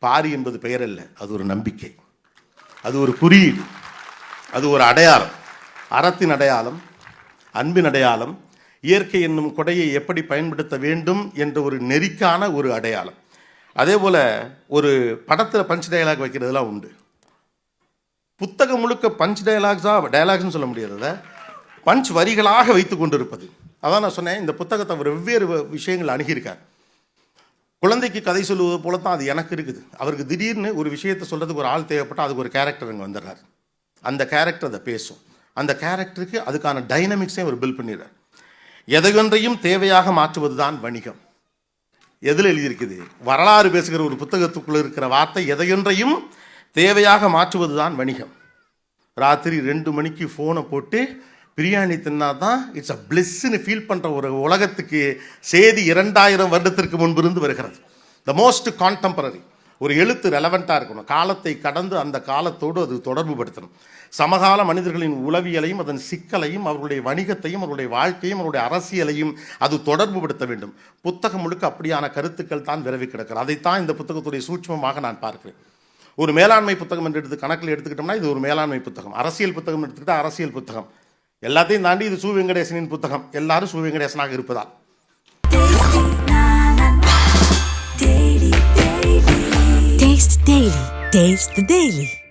பாரி என்பது பெயர் அல்ல அது ஒரு நம்பிக்கை. அது ஒரு குறியீடு. அது ஒரு அடையாளம். அறத்தின் அடையாளம் அன்பின் அடையாளம் இயற்கை என்னும் கொடையை எப்படி பயன்படுத்த வேண்டும் என்ற ஒரு நெறிக்கான ஒரு அடையாளம். அதே போல் ஒரு படத்தில் பஞ்ச் டயலாக் வைக்கிறதுலாம் உண்டு. புத்தகம் முழுக்க பஞ்ச் டயலாக்ஸாக டயலாக்ஸ்னு சொல்ல முடியாதத பஞ்ச் வரிகளாக வைத்து கொண்டிருப்பது. அதான் நான் சொன்னேன் இந்த புத்தகத்தை அவர் வெவ்வேறு விஷயங்கள் அணுகியிருக்கார். குழந்தைக்கு கதை சொல்லுவது போல தான் அது எனக்கு இருக்குது. அவருக்கு திடீர்னு ஒரு விஷயத்தை சொல்கிறதுக்கு ஒரு ஆள் தேவைப்பட்டால் அதுக்கு ஒரு கேரக்டர் அங்கே வந்துடுறாரு. அந்த கேரக்டர் அதை பேசும். அந்த கேரக்டருக்கு அதுக்கான டைனமிக்ஸையும் அவர் பில்ட் பண்ணிடுறார். எதையொன்றையும் தேவையாக மாற்றுவது தான் வணிகம். எதில் எழுதியிருக்குது? வரலாறு பேசுகிற ஒரு புத்தகத்துக்குள்ள இருக்கிற வார்த்தை எதையொன்றையும் தேவையாக மாற்றுவது தான் வணிகம். ராத்திரி ரெண்டு மணிக்கு ஃபோனை போட்டு பிரியாணி தின்னா தான் இட்ஸ் அ பிளெஸ்ன்னு ஃபீல் பண்ணுற ஒரு உலகத்துக்கு செய்தி இரண்டாயிரம் வருடத்திற்கு முன்பிருந்து வருகிறது. த மோஸ்ட் கான்டெம்பரரி ஒரு எழுத்து ரெலவெண்ட்டாக இருக்கணும். காலத்தை கடந்து அந்த காலத்தோடு அது தொடர்பு படுத்தணும். சமகால மனிதர்களின் உளவியலையும் அதன் சிக்கலையும் அவர்களுடைய வணிகத்தையும் அவருடைய வாழ்க்கையும் அவருடைய அரசியலையும் அது தொடர்பு படுத்த வேண்டும். புத்தகம் முழுக்க அப்படியான கருத்துக்கள் தான் விரவி கிடக்கிறது. அதைத்தான் இந்த புத்தகத்துடைய சூட்சமமாக நான் பார்க்கிறேன். ஒரு மேலாண்மை புத்தகம் என்று எடுத்து கணக்கில் எடுத்துக்கிட்டோம்னா இது ஒரு மேலாண்மை புத்தகம். அரசியல் புத்தகம் எடுத்துக்கிட்டால் அரசியல் புத்தகம். எல்லாத்தையும் தாண்டி இது சு வெங்கடேசனின் புத்தகம். எல்லாரும் சு வெங்கடேசனாக இருப்பதால். Taste daily